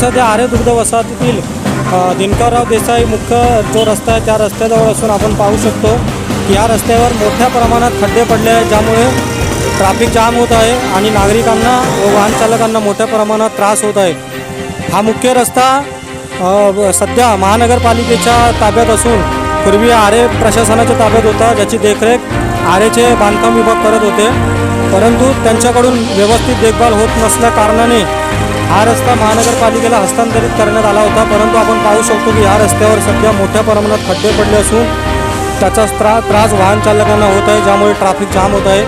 सध्या आरे दुग्ध वसाहतीतील दिनकरराव देसाई मुख्य जो रस्ता आहे त्या रस्त्याजवळ असून आपण पाहू शकतो की या रस्त्यावर मोठ्या प्रमाणात खड्डे पडले आहेत ज्यामुळे ट्रॅफिक जाम होत आहे आणि नागरिकांना व वाहन चालकांना मोठ्या प्रमाणात त्रास होत आहे. हा मुख्य रस्ता सध्या महानगरपालिकेच्या ताब्यात असून पूर्वी आरे प्रशासनाच्या ताब्यात होता ज्याची देखरेख आरेचे बांधकाम विभाग करत होते. परंतु त्यांच्याकडून व्यवस्थित देखभाल होत नसल्या कारणाने हा रस्ता महानगरपालिकेला हस्तांतरित करण्यात आला होता. परंतु आपण पाहू शकतो की या रस्त्यावर सध्या मोठ्या प्रमाणात खड्डे पडले असून त्याचा त्रा त्रास वाहन चालकांना होत आहे ज्यामुळे ट्रॅफिक जाम होत आहे.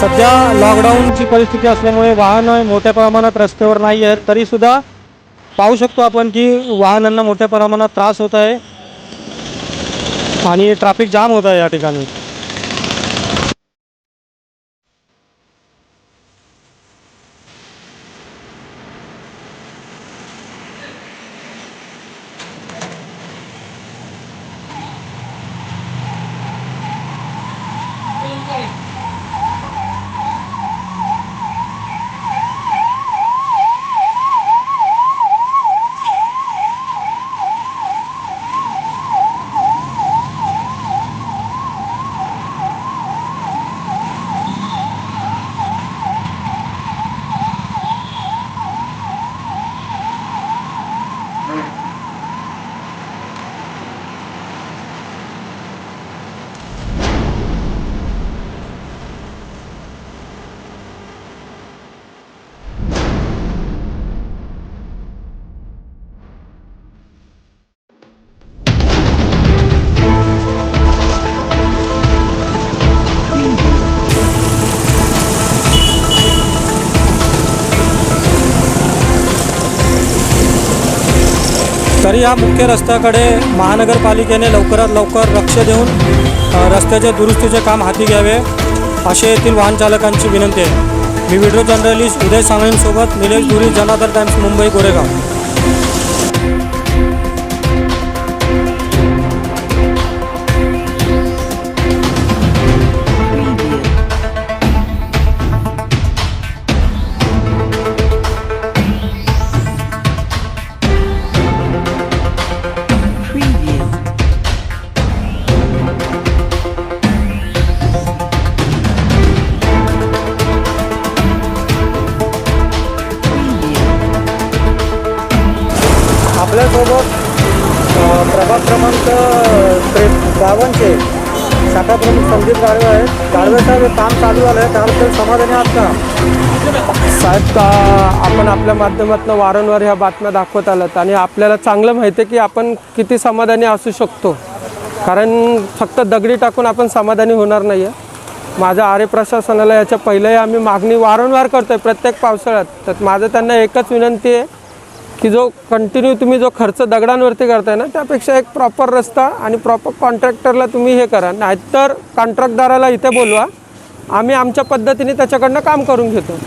सध्या लॉकडाऊनची परिस्थिती असल्यामुळे वाहनं मोठ्या प्रमाणात रस्त्यावर नाही आहेत. तरीसुद्धा पाहू शकतो आपण की वाहनांना मोठ्या प्रमाणात त्रास होत आहे आणि ट्रॅफिक जाम होत आहे या ठिकाणी. तरी या मुख्य रस्त्याकडे महानगरपालिकेने लवकरात लवकर लक्ष देऊन रस्त्याच्या रस्त्याचे दुरुस्तीचे काम हाती घ्यावे अशी येथील वाहन चालकांची विनंती आहे. मी व्हिडिओ जर्नलिस्ट उदय सांगळींसोबत निलेश धुरी जनादर टाइम्स मुंबई गोरेगाव. प्रमुख गाडवे आहेत गाडवे साहेब काम चालू झालं आहे त्याबद्दल समाधानी आहात का? साहेब का आपण आपल्या माध्यमातून वारंवार ह्या बातम्या दाखवत आलात? आणि आपल्याला चांगलं माहिती आहे की आपण किती समाधानी असू शकतो? कारण फक्त दगडी टाकून आपण समाधानी होणार नाही आहे माझ्या आरे प्रशासनाला याच्या पहिलेही आम्ही मागणी वारंवार करतो आहे प्रत्येक पावसाळ्यात. तर माझं त्यांना एकच विनंती आहे की जो कंटिन्यू तुम्ही जो खर्च दगडांवरती करताय ना त्यापेक्षा एक प्रॉपर रस्ता आणि प्रॉपर कॉन्ट्रॅक्टरला तुम्ही हे करा. नाहीतर कॉन्ट्रॅक्टदाराला इथे बोलवा आम्ही आमच्या पद्धतीने त्याच्याकडनं काम करून घेतो.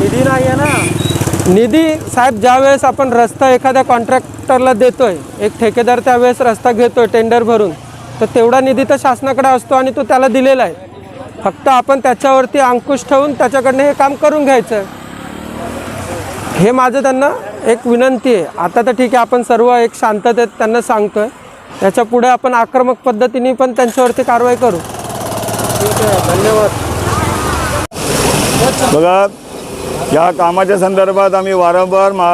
निधी नाही आहे ना. निधी साहेब ज्यावेळेस आपण रस्ता एखाद्या कॉन्ट्रॅक्टरला देतोय एक ठेकेदार त्यावेळेस रस्ता घेतोय टेंडर भरून तर तेवढा निधी तर शासनाकडे असतो आणि तो त्याला दिलेला आहे. फक्त आपण त्याच्यावरती अंकुश ठेवून त्याच्याकडनं हे काम करून घ्यायचं. आहे हे माझं त्यांना एक विनंती आहे. आता तर ठीक आहे आपण सर्व एक शांततेत त्यांना सांगतो आहे त्याच्या पुढे आपण आक्रमक पद्धतीने पण त्यांच्यावरती कारवाई करू. ठीक आहे धन्यवाद. बघा या कामाच्या संदर्भात आम्ही वारंवार मा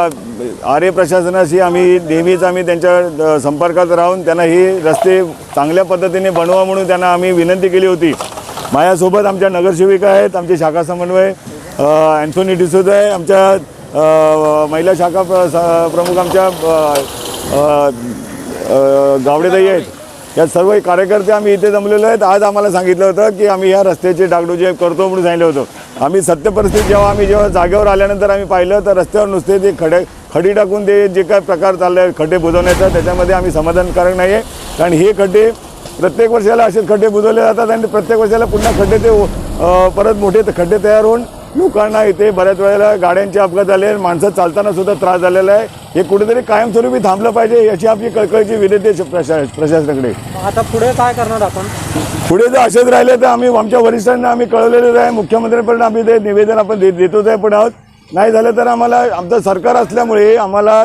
आरे प्रशासनाशी आम्ही नेहमीच आम्ही त्यांच्या संपर्कात राहून त्यांना ही रस्ते चांगल्या पद्धतीने बनवा म्हणून त्यांना आम्ही विनंती केली होती. माझ्यासोबत आमच्या नगरसेविका आहेत आमचे शाखा समन्वय अँथोनी डिसूज आहे आमच्या महिला शाखा प्रमुख आमच्या अ, गावडेताई आहेत. या सर्व कार्यकर्ते आम्ही इथे जमलेलो आहेत. आज आम्हाला सांगितलं होतं की आम्ही ह्या रस्त्याचे डागडोजे करतो म्हणून सांगितलं होतं. आम्ही सत्य परिस्थिती जेव्हा आम्ही जेव्हा जागेवर आल्यानंतर आम्ही पाहिलं तर रस्त्यावर नुसते ते खडे खडी टाकून ते जे काय प्रकार चालले आहेत खड्डे बुजवण्याचा त्याच्यामध्ये आम्ही समाधानकारक नाही आहे कारण हे खड्डे प्रत्येक वर्षाला असेच खड्डे बुजवले जातात आणि प्रत्येक वर्षाला पुन्हा खड्डे ते परत मोठे खड्डे तयार होऊन लोकांना इथे? बऱ्याच वेळेला गाड्यांचे अपघात झाले माणसं चालताना सुद्धा त्रास झालेला आहे. हे कुठेतरी कायमस्वरूपी थांबलं पाहिजे याची आपली कळकळीची विनंती आहे प्रशा प्रशासनाकडे. आता पुढे काय करणार आपण? पुढे जर असेच राहिले तर आम्ही आमच्या वरिष्ठांना आम्ही कळवलेलं आहे. मुख्यमंत्र्यांपर्यंत आम्ही ते निवेदन आपण दे देतोच आहे पण आहोत. नाही झालं तर आम्हाला आमचं सरकार असल्यामुळे आम्हाला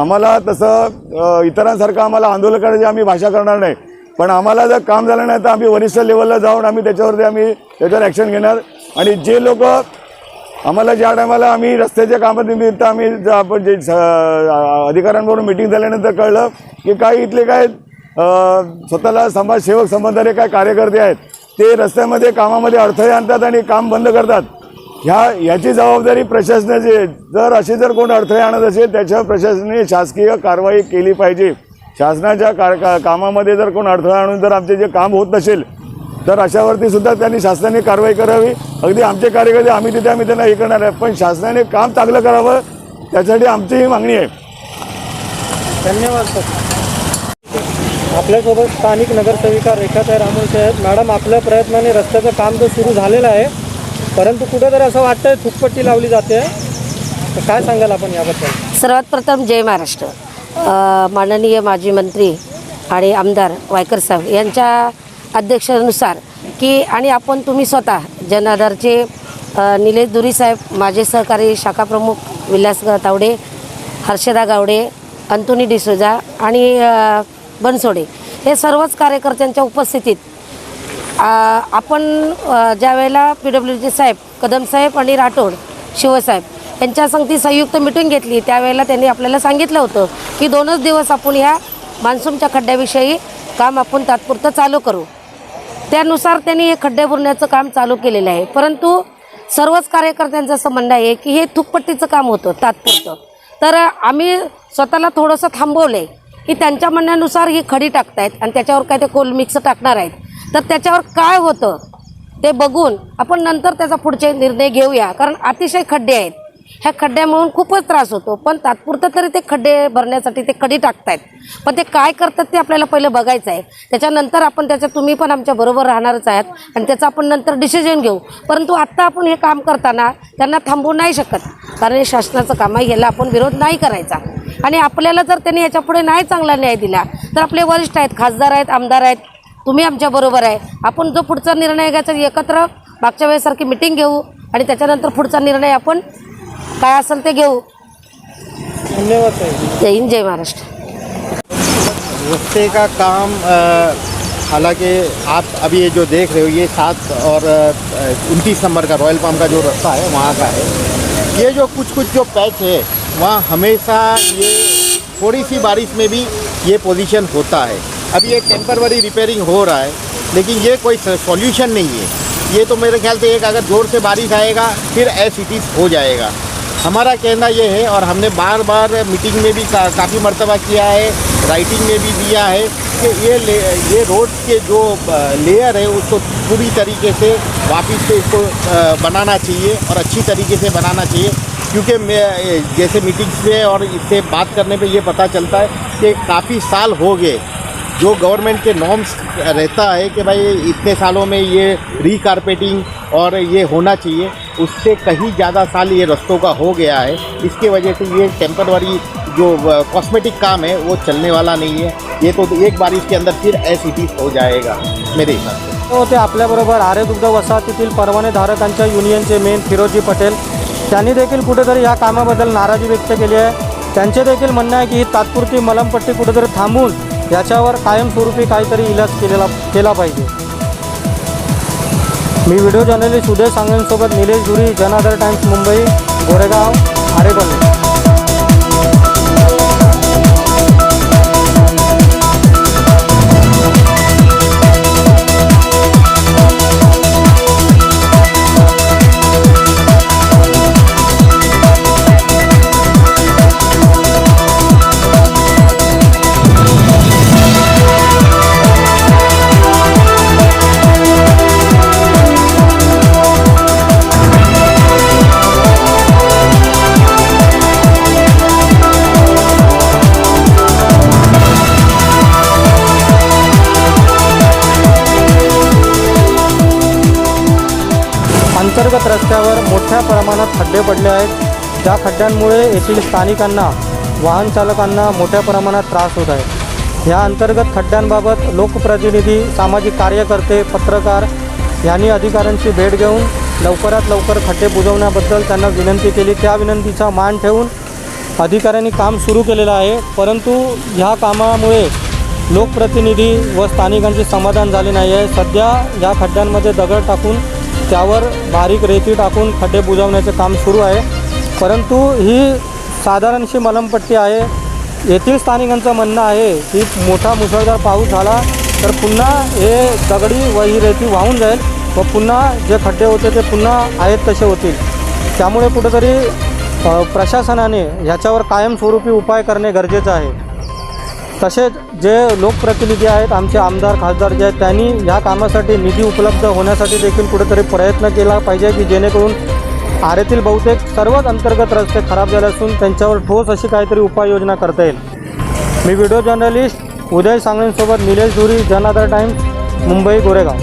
आम्हाला तसं इतरांसारखं आम्हाला आंदोलन करायची आम्ही भाषा करणार नाही. पण आम्हाला जर काम झालं नाही तर आम्ही वरिष्ठ लेवलला जाऊन आम्ही त्याच्यावरती आम्ही त्याच्यावर ॲक्शन घेणार. आणि जे लोक आम्हाला ज्या टायमाला आम्ही रस्त्याच्या कामानिमित्त आम्ही आपण जे स- अधिकाऱ्यांबरोबर मिटिंग झाल्यानंतर कळलं की काही इथले काय स्वतःला समाजसेवक संबंधाने काय कार्यकर्ते आहेत ते रस्त्यामध्ये कामामध्ये अडथळे आणतात आणि काम बंद करतात. ह्या याची जबाबदारी प्रशासनाची जर असे जर कोण अडथळे आणत असेल त्याच्यावर प्रशासनाने शासकीय कारवाई केली पाहिजे. शासनाच्या कार का कामामध्ये जर कोण अडथळा आणून जर आमचे जे काम होत नसेल तर अशावरती सुद्धा त्यांनी शासनाने कारवाई करावी. अगदी आमचे कार्यकर्ते आम्ही तिथे आम्ही त्यांना हे करणार आहे. पण शासनाने काम चांगलं करावं त्यासाठी आमची ही मागणी आहे. धन्यवाद सर. आपल्यासोबत स्थानिक नगरसेविका रेखाताई रामोसे आहेत. मॅडम आपल्या प्रयत्नाने रस्त्याचं काम तर सुरू झालेलं आहे परंतु कुठेतरी असं वाटतंय थुकपट्टी लावली जाते. तर काय सांगाल आपण याबद्दल? सर्वात प्रथम जय महाराष्ट्र. माननीय माजी मंत्री आणि आमदार वायकर साहेब यांच्या अध्यक्षानुसार की आणि आपण तुम्ही स्वतः जनाधारचे निलेश दुरी साहेब माझे सहकारी शाखा प्रमुख विलास तावडे हर्षदा गावडे अंतोनी डिसोजा आणि बनसोडे हे सर्वच कार्यकर्त्यांच्या उपस्थितीत आपण ज्यावेळेला पी डब्ल्यू डी साहेब कदम साहेब आणि राठोड शिवसाहेब त्यांच्या संगती संयुक्त मिटिंग घेतली. त्यावेळेला त्यांनी आपल्याला सांगितलं होतं की दोनच दिवस आपण ह्या मान्सूनच्या खड्ड्याविषयी काम आपण तात्पुरतं चालू करू. त्यानुसार त्यांनी हे खड्डे भरण्याचं काम चालू केलेलं आहे. परंतु सर्वच कार्यकर्त्यांचं असं म्हणणं आहे की हे थुकपट्टीचं काम होतं तात्पुरतं. तर आम्ही स्वतःला थोडंसं थांबवलं आहे की त्यांच्या म्हणण्यानुसार ही खडी टाकतायत आणि त्याच्यावर काय ते कोल मिक्स टाकणार आहेत. तर त्याच्यावर काय होतं ते बघून आपण नंतर त्याचा पुढचे निर्णय घेऊया. कारण अतिशय खड्डे आहेत. ह्या खड्ड्यामुळून खूपच त्रास होतो. पण तात्पुरतं तरी ते खड्डे भरण्यासाठी ते खडी टाकतायत. पण ते काय करतात ते आपल्याला पहिलं बघायचं आहे. त्याच्यानंतर आपण त्याच्या तुम्ही पण आमच्या बरोबर राहणारच आहात आणि त्याचं आपण नंतर डिसिजन घेऊ. परंतु आत्ता आपण हे काम करताना त्यांना थांबवू नाही शकत. कारण हे शासनाचं काम आहे याला आपण विरोध नाही करायचा. आणि आपल्याला जर त्यांनी याच्यापुढे नाही चांगला न्याय दिला तर आपले वरिष्ठ आहेत खासदार आहेत आमदार आहेत तुम्ही आमच्या बरोबर आहे. आपण जो पुढचा निर्णय घ्यायचा एकत्र मागच्या वेळेसारखी मिटिंग घेऊ आणि त्याच्यानंतर पुढचा निर्णय आपण काय असेल ते घेऊ धन्यवाद जय हिंद जय महाराष्ट्र। रस्ते का काम अ, हालाँकि आप अभी ये जो देख रहे हो ये सात और उनतीस नंबर का रॉयल पाम का जो रास्ता है वहाँ का है। ये जो कुछ कुछ जो पैच है वहाँ हमेशा ये थोड़ी सी बारिश में भी ये पोजीशन होता है। अभी ये टेम्परवरी रिपेयरिंग हो रहा है लेकिन ये कोई सॉल्यूशन नहीं है। ये तो मेरे ख्याल से एक अगर ज़ोर से बारिश आएगा फिर एस हो जाएगा। हमारा कहना ये है और हमने बार बार मीटिंग में भी का, काफ़ी मरतबा किया है राइटिंग में भी दिया है कि ये ये रोड के जो लेयर है उसको पूरी तरीके से वापस से इसको बनाना चाहिए और अच्छी तरीके से बनाना चाहिए। क्योंकि मैं जैसे मीटिंग से और इससे बात करने पे ये पता चलता है कि काफ़ी साल हो गए जो गवर्नमेंट के नॉर्म्स रहता है कि भाई इतने सालों में ये रीकारपेटिंग और ये होना चाहिए। उससे कहीं ज़्यादा साल ये रस्तों का हो गया है। इसके वजह से ये टेम्परवरी जो कॉस्मेटिक काम है, वो चलने वाला नहीं है। ये तो एक बार इसके अंदर फिर एस हो जाएगा, मेरे हिसाब से। होते अपने आपल्याबरोबर आरे दुग्ध वसाहतीतील परवानेधारकांच्या युनियनचे मेन फिरोजी पटेल, त्यांनी देखील कुठेतरी या कामाबद्दल नाराजी व्यक्त केली आहे. त्यांचे देखील म्हणणं आहे की ही तात्पुरती मलमपट्टी कुठेतरी थांबवून याच्यावर कायमस्वरूपी काहीतरी इलाज पाहिजे. मी व्हिडिओ जर्नलिस्ट उदय सांगेंसोबत निलेश धुरी जनादर टाइम्स मुंबई गोरेगाव आरेपल्ली खड्डे पडले आहेत. त्या खड्ड्यांमुळे येथील स्थानिकांना वाहन चालकांना मोठ्या प्रमाणात त्रास होत आहे. या अंतर्गत खड्ड्यांबाबत लोकप्रतिनिधी सामाजिक कार्यकर्ते पत्रकार यांनी अधिकाऱ्यांची भेट घेऊन लवकरात लवकर खड्डे बुजवण्याबद्दल त्यांना विनंती केली. त्या विनंतीचा मान ठेवून अधिकाऱ्यांनी काम सुरू केलेलं आहे. परंतु ह्या कामामुळे लोकप्रतिनिधी व स्थानिकांचे समाधान झाले नाही आहे सध्या या खड्ड्यांमध्ये दगड टाकून त्यावर बारीक रेती टाकून खड्डे बुजवण्याचे काम सुरू आहे. परंतु ही साधारणशी मलमपट्टी आहे. येथील स्थानिकांचं म्हणणं आहे की मोठा मुसळधार पाऊस झाला तर पुन्हा हे दगडी व ही रेती वाहून जाईल व पुन्हा जे खड्डे होते ते पुन्हा आहेत तसे होतील. त्यामुळे कुठंतरी प्रशासनाने ह्याच्यावर कायमस्वरूपी उपाय करणे गरजेचं आहे. तसेच जे लोकप्रतिनिधी आहेत आमचे आमदार खासदार जे आहेत त्यांनी ह्या कामासाठी निधी उपलब्ध होण्यासाठी देखील कुठेतरी प्रयत्न केला पाहिजे की जेणेकरून आरेतील बहुतेक सर्वच अंतर्गत रस्ते खराब झाले असून त्यांच्यावर ठोस अशी काहीतरी उपाययोजना करता येईल. मी व्हिडिओ जर्नलिस्ट उदय सांगळेंसोबत निलेश धुरी जनआधार टाइम्स मुंबई गोरेगाव.